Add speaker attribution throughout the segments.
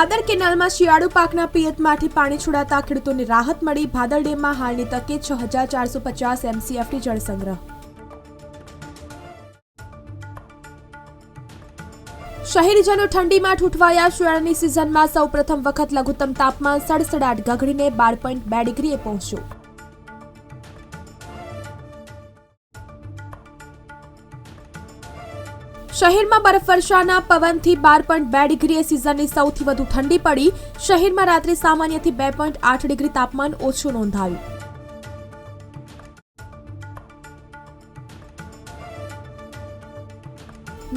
Speaker 1: ભાદર કેનાલમાં શિયાળુ પાકના પિયતમાંથી પાણી છોડાતા ખેડૂતોને રાહત મળી. ભાદર ડેમમાં હાલની તકે છ હજાર ચારસો પચાસ એમસીએફટી જળસંગ્રહ શહેરીજનો ઠંડીમાં ઠૂંઠવાયા શિયાળાની સિઝનમાં સૌ પ્રથમ વખત લઘુત્તમ તાપમાન સડસડાટ ગગડીને બાર પોઈન્ટ બે ડિગ્રીએ પહોંચ્યું. શહેરમાં બરફવર્ષાના પવનથી બાર પોઈન્ટ બે ડિગ્રીએ સિઝનની સૌથી વધુ ઠંડી પડી. શહેરમાં રાત્રે સામાન્યથી બે પોઈન્ટ આઠ ડિગ્રી તાપમાન ઓછું નોંધાયું.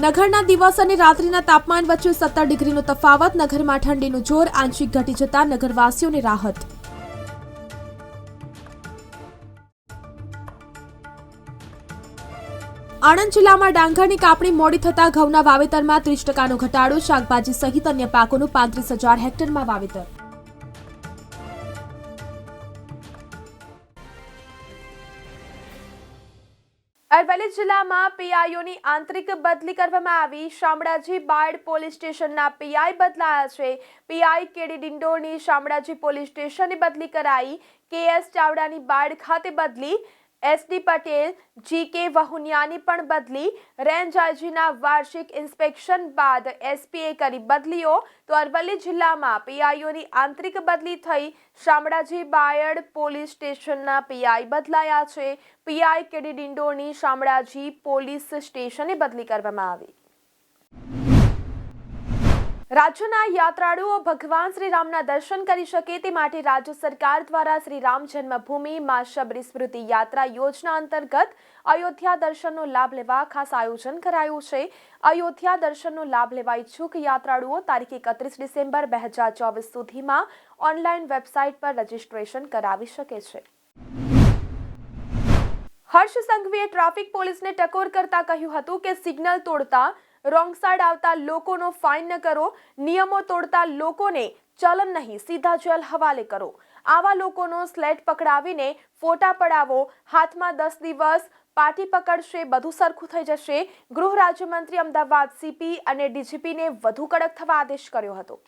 Speaker 1: નગરના દિવસ અને રાત્રિના તાપમાન વચ્ચે સત્તર ડિગ્રીનો તફાવત, નગરમાં ઠંડીનું જોર, આંશિક ઘટી જતા નગરવાસીઓને રાહત. આણંદ જિલ્લામાં ડાંગરની કાપણી મોડી થતા ઘઉંના વાવેતરમાં ત્રીસ ટકાનો ઘટાડો, શાકભાજી સહિત અન્ય પાકોનું પાંત્રીસ હજાર હેક્ટરમાં વાવેતર. અરવલ્લી જિલ્લામાં પીઆઈઓની આંતરિક બદલી કરવામાં આવી. શામળાજી બાયડ પોલીસ સ્ટેશનના પીઆઈ બદલાયા છે. પીઆઈ કેડી ડિંડોરની શામળાજી પોલીસ સ્ટેશનની બદલી કરાઈ. કેએસ ચાવડાની બાયડ ખાતે બદલી. એસડી પટેલ, જી કે વહુનિયાની પણ બદલી. રેન્જ આઈજીના વાર્ષિક ઇન્સ્પેક્શન બાદ એસપીએ કરી બદલીઓ. તો અરવલ્લી જિલ્લામાં પીઆઈઓની આંતરિક બદલી થઈ. શામળાજી બાયડ પોલીસ સ્ટેશનના પીઆઈ બદલાયા છે. પીઆઈ કેડી ડિંડોની શામળાજી પોલીસ સ્ટેશને બદલી કરવામાં આવી. રાજ્યના યાત્રાળુઓ ભગવાન શ્રી રામના દર્શન કરી શકે તે માટે રાજ્ય સરકાર દ્વારા શ્રી રામ જન્મભૂમિ માં શબરી સ્મૃતિ યાત્રા યોજના અંતર્ગત અયોધ્યા દર્શનનો લાભ લેવા ખાસ આયોજન કરાયું છે. અયોધ્યા દર્શનનો લાભ લેવા ઈચ્છુક યાત્રાળુઓ તારીખ એકત્રીસ ડિસેમ્બર બે હજાર ચોવીસ સુધીમાં ઓનલાઈન વેબસાઇટ પર રજીસ્ટ્રેશન કરાવી શકે છે. હર્ષ સંઘવીએ ટ્રાફિક પોલીસને ટકોર કરતા કહ્યું હતું કે સિગ્નલ તોડતા રોંગ સાઈડ આવતા લોકોનો ફાઇન ન કરો, નિયમો તોડતા લોકોને ચલન નહીં, સીધા જેલ હવાલે કરો. આવા લોકોનો સ્લેટ પકડાવીને ફોટા પડાવો, હાથમાં દસ દિવસ, પાટી પકડશે, બધું સરખું થઈ જશે. ગૃહ રાજ્યમંત્રી અમદાવાદ સીપી અને ડીજીપીને વધુ કડક થવા આદેશ કર્યો હતો.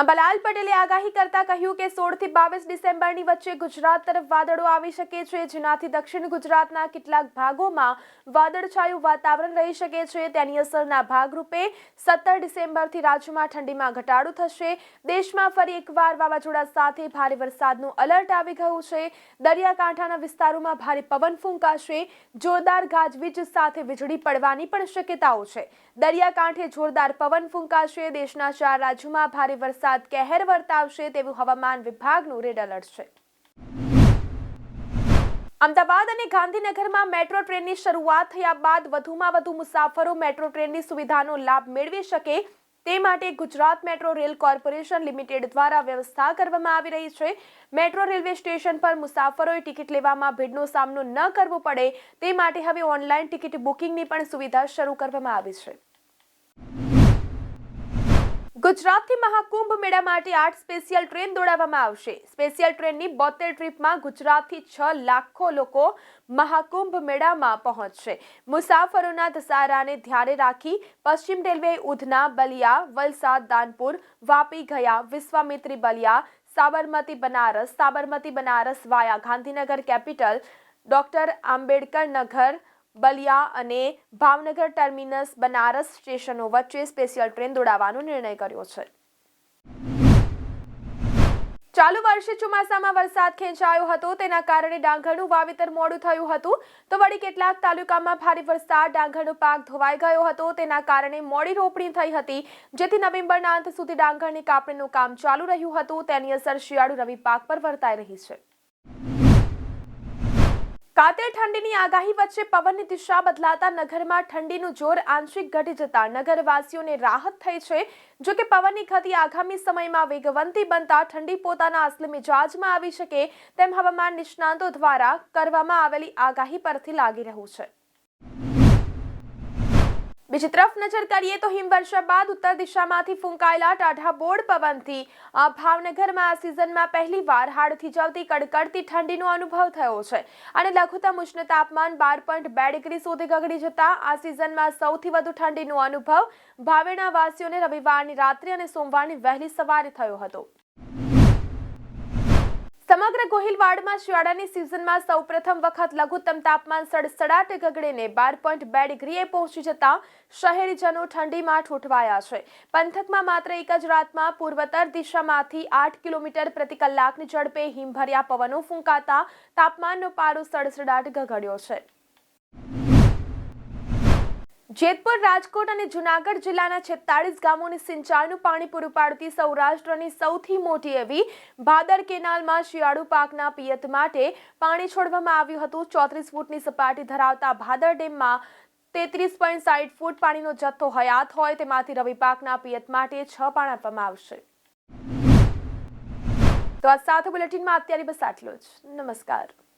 Speaker 1: અંબાલાલ પટેલે આગાહી કરતા કહ્યું કે સોળથી બાવીસ ડિસેમ્બરની વચ્ચે ગુજરાત તરફ વાદળો આવી શકે છે, જેનાથી દક્ષિણ ગુજરાતના કેટલાક ભાગોમાં વાદળછાયું વાતાવરણ રહી શકે છે. તેની અસરના ભાગરૂપે સત્તર ડિસેમ્બરથી રાજ્યમાં ઠંડીમાં ઘટાડો થશે. દેશમાં ફરી એકવાર વાવાઝોડા સાથે ભારે વરસાદનું અલર્ટ આવી ગયું છે. દરિયાકાંઠાના વિસ્તારોમાં ભારે પવન ફૂંકાશે. જોરદાર ગાજવીજ સાથે વીજળી પડવાની પણ શક્યતાઓ છે. દરિયાકાંઠે જોરદાર પવન ફૂંકાશે. દેશના ચાર રાજ્યોમાં ભારે વરસાદ કહેર વર્તાવશે તેવું હવામાન વિભાગનું રેડ એલર્ટ છે. અમદાવાદ અને ગાંધીનગરમાં મેટ્રો ટ્રેનની શરૂઆત થયા બાદ વધુમાં વધુ મુસાફરો મેટ્રો ટ્રેનની સુવિધાનો લાભ મેળવી શકે તે માટે Gujarat metro rail corporation limited દ્વારા વ્યવસ્થા કરવામાં આવી રહી છે. મેટ્રો રેલવે સ્ટેશન પર મુસાફરોએ ટિકિટ લેવામાં ભીડનો સામનો ન કરવો પડે તે માટે હવે ઓનલાઈન ટિકિટ બુકિંગની પણ સુવિધા શરૂ કરવામાં આવી છે. ગુજરાતથી મહાકુંભ મેળા માટે આઠ સ્પેશિયલ ટ્રેન દોડાવવામાં આવશે. સ્પેશિયલ ટ્રેનની બોતેર ટ્રીપમાં ગુજરાતથી છ લાખો લોકો મહાકુંભ મેળામાં પહોંચશે. મુસાફરોના ધસારાને ધ્યાને રાખી પશ્ચિમ railway Udhna, Ballia, Valsad, Danapur, Vapi Gaya, Vishwamitri Ballia, Sabarmati Banaras Sabarmati Banaras via Gandhinagar capital, doctor Ambedkar Nagar Ballia અને ભાવનગર ટર્મિનસ બનારસ સ્ટેશનો વચ્ચે સ્પેશિયલ ટ્રેન દોડાવવાનો નિર્ણય કર્યો છે. ચાલુ વર્ષે ચોમાસામાં વરસાદ ખેંચાયો હતો, તેના કારણે ડાંગરનું વાવેતર મોડું થયું હતું. તો વળી કેટલાક તાલુકામાં ભારે વરસાદ, ડાંગરનો પાક ધોવાઈ ગયો હતો, તેના કારણે મોડી રોપણી થઈ હતી. જેથી નવેમ્બરના અંત સુધી ડાંગરની કાપણીનું કામ ચાલુ રહ્યું હતું. તેની અસર શિયાળુ રવિ પાક પર વર્તાઈ રહી છે. કાતિલ ઠંડીની આગાહી વચ્ચે પવનની દિશા બદલાતા નગરમાં ઠંડીનું જોર આંશિક ઘટી જતા નગરવાસીઓને રાહત થઈ છે. જો કે પવનની ગતિ આગામી સમયમાં વેગવંતી બનતા ઠંડી પોતાના અસલી મિજાજમાં આવી શકે તેમ હવામાન નિષ્ણાંતો દ્વારા કરવામાં આવેલી આગાહી પરથી લાગી રહ્યું છે. બીજી તરફ નજર કરીએ તો હિમવર્ષા બાદ ઉત્તર દિશામાંથી ફૂંકાયેલા ટાઢા બોર્ડ પવનથી ભાવનગરમાં આ સિઝનમાં પહેલીવાર હાડથી જવતી કડકડતી ઠંડીનો અનુભવ થયો છે અને લઘુત્તમ ઉષ્ણ તાપમાન બાર પોઈન્ટ બે ડિગ્રી સુધી ગગડી જતા આ સિઝનમાં સૌથી વધુ ઠંડીનો અનુભવ ભાવેણા વાસીઓને રવિવારની રાત્રે અને સોમવારની વહેલી સવારે થયો હતો. સમગ્ર ગોહિલવાડમાં શિયાળાની સિઝનમાં સૌપ્રથમ વખત લઘુત્તમ તાપમાન સડસડાટ ગગડીને બાર પોઈન્ટ બે ડિગ્રીએ પહોંચી જતા શહેરીજનો ઠંડીમાં ઠૂંઠવાયા છે. પંથકમાં માત્ર એક જ રાતમાં પૂર્વતર દિશામાંથી આઠ કિલોમીટર પ્રતિ કલાકની ઝડપે હિમભર્યા પવનો ફૂંકાતા તાપમાનનો પારો સડસડાટ ગગડ્યો છે. જેતપુર, રાજકોટ અને જુનાગઢ જિલ્લાના છેતાળીસ ગામોને સિંચાઈનું પાણી પૂરું પાડતી સૌરાષ્ટ્રની સૌથી મોટી એવી ભાદર કેનાલમાં શિયાળુ પાકના પિયત માટે પાણી છોડવામાં આવ્યું હતું. ચોત્રીસ ફૂટની સપાટી ધરાવતા ભાદર ડેમમાં તેત્રીસ પોઈન્ટ સાઠ ફૂટ પાણીનો જથ્થો હયાત હોય તેમાંથી રવિ પાકના પિયત માટે છ પાણ આપવામાં આવશે. તો આ સાથે બુલેટિનમાં અત્યારે બસ આટલું જ. નમસ્કાર.